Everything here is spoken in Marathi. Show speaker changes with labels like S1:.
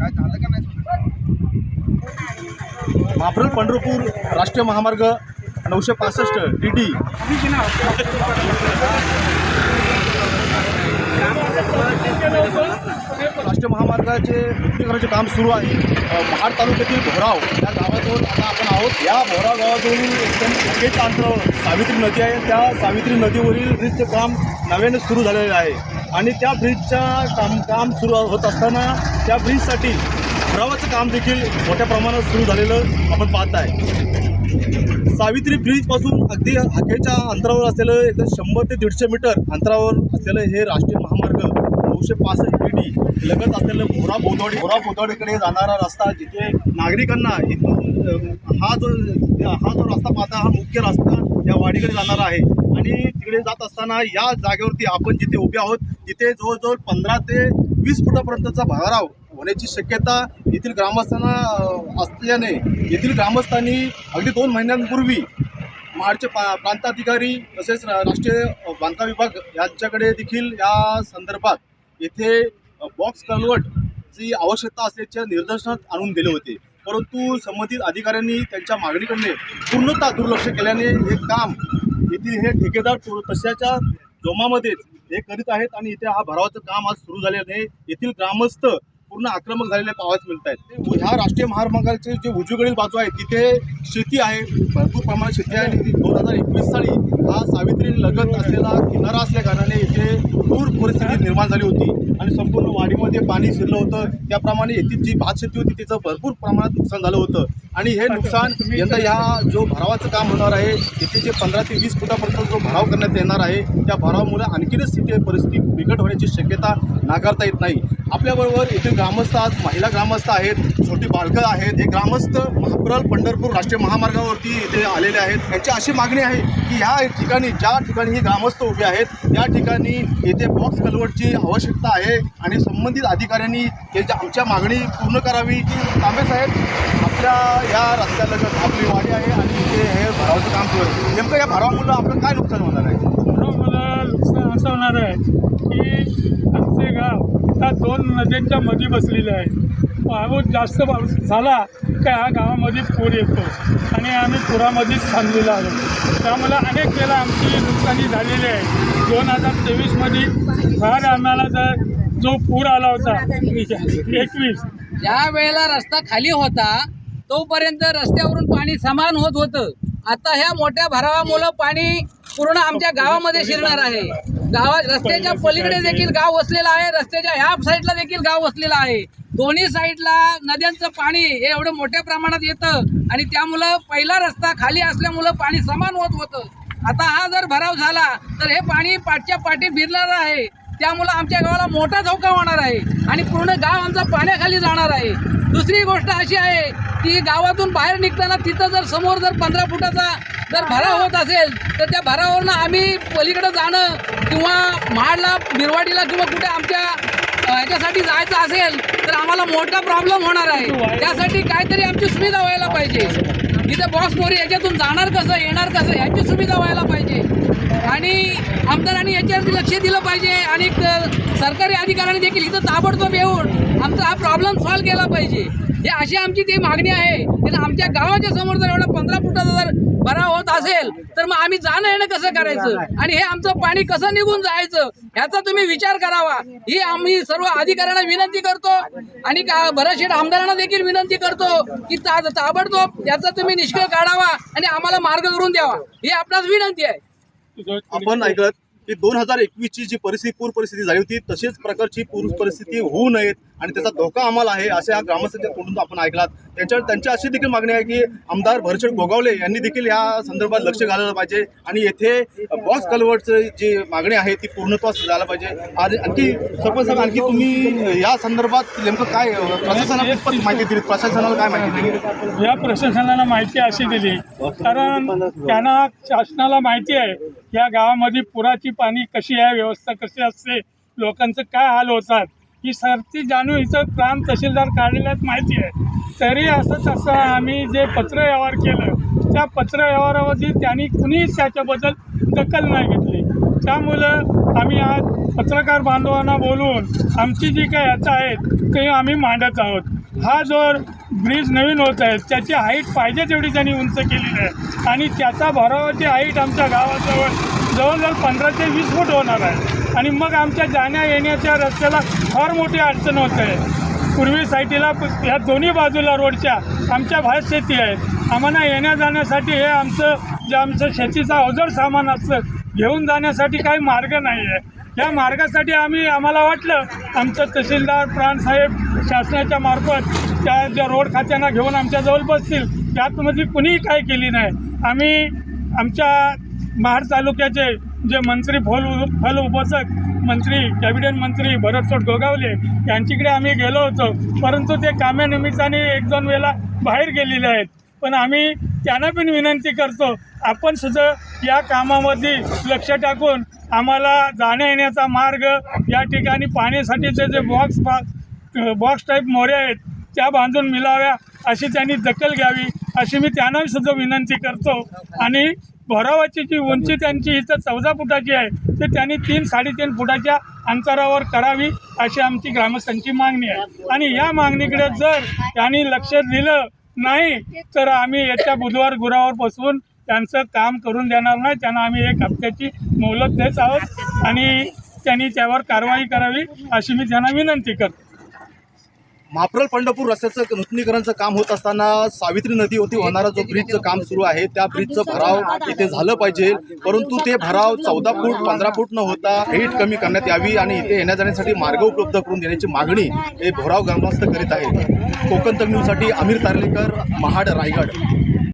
S1: काय झालं का नाही
S2: मापरल पंढरपूर राष्ट्रीय महामार्ग नऊशे पासष्ट डी डी राष्ट्रीय महामार्गाचे पूर्णीकरणाचे काम सुरू आहे. महाड तालुक्यातील भोराव या गावाजवळ आता आपण आहोत. या भोराव गावाजवळील एकदम छोटेच्या अंतरावर सावित्री नदी आहे. त्या सावित्री नदीवरील ब्रिजचं काम नव्याने सुरू झालेलं आहे. आणि त्या ब्रिजच्या काम काम सुरू होत असताना त्या ब्रिजसाठी भरावाचं काम देखील मोठ्या प्रमाणात सुरू झालेलं आपण पाहत आहे. सावित्री ब्रिजपासून अगदी हाकेच्या अंतरावर असलेलं एक शंभर ते दीडशे मीटर अंतरावर असलेलं हे राष्ट्रीय महामार्ग नऊशे पासष्ट डी लगत असलेलं भोरा बोधोडी. भोरा बोधोडीकडे जाणारा रस्ता जिथे नागरिकांना इथून हा जो हा जो रस्ता पाहता हा मुख्य रस्ता या वाडीकडे जाणारा आहे. आणि तिकडे जात असताना या जागेवरती आपण जिथे उभे आहोत तिथे जवळजवळ पंधरा ते वीस फुटापर्यंतचा भराव होण्याची शक्यता येथील ग्रामस्थांना असल्याने येथील ग्रामस्थांनी अगदी दोन महिन्यांपूर्वी महाडचे पा प्रांताधिकारी तसेच राष्ट्रीय बांधकाम विभाग यांच्याकडे देखील या संदर्भात येथे बॉक्स कन्वर्टची आवश्यकता असल्याच्या निदर्शनात आणून दिले होते. परंतु संबंधित अधिकाऱ्यांनी त्यांच्या मागणीकडे पूर्णतः दुर्लक्ष केल्याने हे काम येथील हे ठेकेदार तशाच्या जोमामध्येच हे करीत आहेत आणि इथे हा भरावाचं काम आज सुरू झाल्याने येथील ग्रामस्थ पूर्ण आक्रमक झालेले पाहायला मिळत आहेत. ह्या राष्ट्रीय महामार्गाचे जे उजवीकडील बाजू आहे तिथे शेती आहे. भरपूर प्रमाणात शेती आहे. आणि हजार एकवीस साली हा सावित्री लगत असलेला किनारा असल्या कारणाने इथे पूर परिस्थिती निर्माण झाली होती. आणि संपूर्ण वाडीमध्ये पाणी शिरलं होतं. त्याप्रमाणे येथील जी भात शेती होती तिचं भरपूर प्रमाणात नुकसान झालं होतं. आणि हे नुकसान यंदा ह्या जो भरावाचं काम होणार आहे इथे जे पंधरा ते वीस फुटापर्यंत जो भराव करण्यात येणार आहे त्या भरावामुळे आणखीनच तिथे परिस्थिती बिकट होण्याची शक्यता नाकारता येत नाही. आपल्याबरोबर इथे ग्रामस्थ आज महिला ग्रामस्थ आहेत छोटी बालकं आहेत. हे ग्रामस्थ महाप्रल पंढरपूर राष्ट्रीय महामार्गावरती इथे आलेले आहेत. यांची अशी मागणी आहे की ह्या ठिकाणी ज्या ठिकाणी ही ग्रामस्थ उभे आहेत त्या ठिकाणी येथे बॉक्स कलवटची आवश्यकता आहे आणि संबंधित अधिकाऱ्यांनी त्यांच्या आमच्या मागणी पूर्ण करावी. तांबे साहेब आपल्या या रस्त्यालगत आपली वाडी आहे आणि इथे हे भरावाचं काम सुरू आहे नेमकं या भरावामुळं आपलं काय नुकसान होणार आहे
S3: म्हणून मला नुकसान असं होणार आहे की आमचे गाव त्या दोन नद्यांच्या मध्ये बसलेले आहे. पाऊस जास्त पाऊस झाला का ह्या गावामध्ये पूर येतो. आणि आम्ही पुरामध्येच थांबलेलो आलो त्यामुळे अनेक वेळा आमची नुकसानी झालेली आहे. दोन हजार तेवीसमध्ये फार आम्हाला जर जो पूर आला होता एकवीस.
S4: ज्या वेळेला रस्ता खाली होता तोपर्यंत रस्त्यावरून पाणी समान होत होतं. आता ह्या मोठ्या भरावामुळं पाणी पूर्ण आमच्या गावामध्ये शिरणार आहे. गावात रस्त्याच्या पलीकडे देखील गाव वसलेलं आहे. रस्त्याच्या ह्या साईडला देखील गाव वसलेलं आहे. दोन्ही साईडला नद्यांचं पाणी हे एवढं मोठ्या प्रमाणात येतं आणि त्यामुळं पहिला रस्ता खाली असल्यामुळं पाणी समान होत होतं. आता हा जर भराव झाला तर हे पाणी पाठच्या पाठी फिरणार आहे. त्यामुळं आमच्या गावाला मोठा धोका होणार आहे आणि पूर्ण गाव आमचा पाण्याखाली जाणार आहे. दुसरी गोष्ट अशी आहे की गावातून बाहेर निघताना तिथं जर समोर जर पंधरा फुटाचा जर भराव होत असेल तर त्या भरावावरनं आम्ही पलीकडे जाणं किंवा महाडला बिरवाडीला किंवा कुठे आमच्या ह्याच्यासाठी जायचं असेल तर आम्हाला मोठा प्रॉब्लेम होणार आहे. त्यासाठी काहीतरी आमची सुविधा व्हायला पाहिजे. इथं बॉक्स मोरी याच्यातून जाणार कसं येणार कसं ह्याची सुविधा व्हायला पाहिजे. आणि आमदारांनी याच्यावरती लक्ष दिलं पाहिजे. आणि सरकारी अधिकाऱ्यांनी देखील इथं ताबडतोब येऊन आमचा हा प्रॉब्लेम सॉल्व्ह केला पाहिजे. हे अशी आमची ती मागणी आहे. की आमच्या गावाच्या समोर जर एवढा पंधरा फुटाचा जर बरा होत असेल तर मग आम्ही जाणं येणं कसं करायचं? आणि हे आमचं पाणी कसं निघून जायचं? ह्याचा तुम्ही विचार करावा. ही आम्ही सर्व अधिकाऱ्यांना विनंती करतो आणि का आमदारांना देखील विनंती करतो की ता ताबडतोब याचा तुम्ही निष्कळ काढावा आणि आम्हाला मार्ग करून द्यावा. ही आपणास विनंती आहे.
S2: आपण ऐकलं की दोन हजार एकवीसची जी परिस्थिती पूर परिस्थिती झाली होती तशीच प्रकारची पूर परिस्थिती होऊ नयेत. आणि त्याचा धोका आम्हाला आहे अशा या ग्रामस्थांच्या तोंडून आपण ऐकलात. त्यांच्या त्यांची अशी देखील मागणी आहे की आमदार भरचड गोगावले यांनी देखील या संदर्भात लक्ष घालायला पाहिजे आणि येथे बॉक्स कलवटचं जी मागणी आहे ती पूर्णत्वास झाला पाहिजे. आज आणखी सरपंच साहेब आणखी तुम्ही या संदर्भात नेमकं काय प्रशासनाला पण माहिती दिली प्रशासनाला काय माहिती दिली
S3: या प्रशासनाला माहिती अशी दिली कारण त्यांना शासनाला माहिती आहे या गावामध्ये पुराची पाणी कशी आहे व्यवस्था कशी असते लोकांचं काय हाल होतात ही सरती जाणून हिचं काम तहसीलदार कार्यालयात माहिती आहे. तरी असं तसं आम्ही जे पत्र व्यवहार केलं त्या पत्र व्यवहारावरती त्यांनी कुणीच त्याच्याबद्दल दखल नाही घेतली. त्यामुळं आम्ही आज पत्रकार बांधवांना बोलवून आमची जी काही याचा आहेत ते आम्ही मांडत आहोत. हा जो ब्रिज नवीन होत आहे त्याची हाईट पाहिजे तेवढी त्यांनी उंच केलेली आहे. आणि त्याचा भरावाची हाईट आमच्या गावाजवळ जवळजवळ पंधरा ते वीस फूट होणार आहे. आणि मग आमच्या जाण्या येण्याच्या रस्त्याला फार मोठी अडचण होत आहे. पूर्वी साईटीला प- दोन्ही बाजूला रोडच्या आमच्या भात शेती आहेत आम्हाला येण्या जाण्यासाठी हे आमचं जे आमचं शेतीचा अवजड सामान असतं घेऊन जाण्यासाठी काही मार्ग नाही आहे. या मार्गासाठी आम्ही आम्हाला वाटलं आमचं तहसीलदार प्राणसाहेब शासनाच्या मार्फत त्या ज्या रोड खात्यांना घेऊन आमच्याजवळ बसतील त्यातमध्ये कुणीही काय केली नाही. आम्ही आमच्या महाड तालुक्याचे जे मंत्री फल फल उपसक मंत्री कॅबिनेट मंत्री भरतचोट गोगावले यांच्याकडे आम्ही गेलो होतो. परंतु ते कामानिमित्ताने एक दोन वेळेला बाहेर गेलेले आहेत. पण आम्ही त्यांना पण विनंती करतो आपण सुद्धा या कामामध्ये लक्ष टाकून आम्हाला जाण्या येण्याचा मार्ग या ठिकाणी पाण्यासाठीचे जे बॉक्स बा बॉक्स टाईप मोऱ्या आहेत त्या बांधून मिळाव्या अशी त्यांनी दखल घ्यावी अशी मी त्यांना सुद्धा विनंती करतो. आणि भरावाची जी उंची त्यांची इथं चौदा फुटाची आहे ते त्यांनी तीन साडेतीन फुटाच्या अंतरावर करावी अशी आमची ग्रामस्थांची मागणी आहे. आणि या मागणीकडे जर त्यांनी लक्ष दिलं नाही तर आम्ही येत्या बुधवार गुरुवार बसवून त्यांचं काम करून देणार नाही. त्यांना आम्ही एक हप्त्याची मोलत देत आहोत आणि त्यांनी त्यावर कारवाई करावी अशी मी त्यांना विनंती करतो.
S2: माप्रल पंढरपूर रस्त्याचं नूतनीकरणचं काम होत असताना सावित्री नदीवरती होणारा जो ब्रिजचं काम सुरू आहे त्या ब्रिजचं भराव इथे झालं पाहिजे. परंतु ते भराव चौदा फूट पंधरा फूट न होता हाईट कमी करण्यात यावी आणि इथे येण्या जाण्यासाठी मार्ग उपलब्ध करून देण्याची मागणी हे भोराव ग्रामस्थ करीत आहेत. कोकण तक न्यूजसाठी अमीर तार्लेकर महाड रायगड.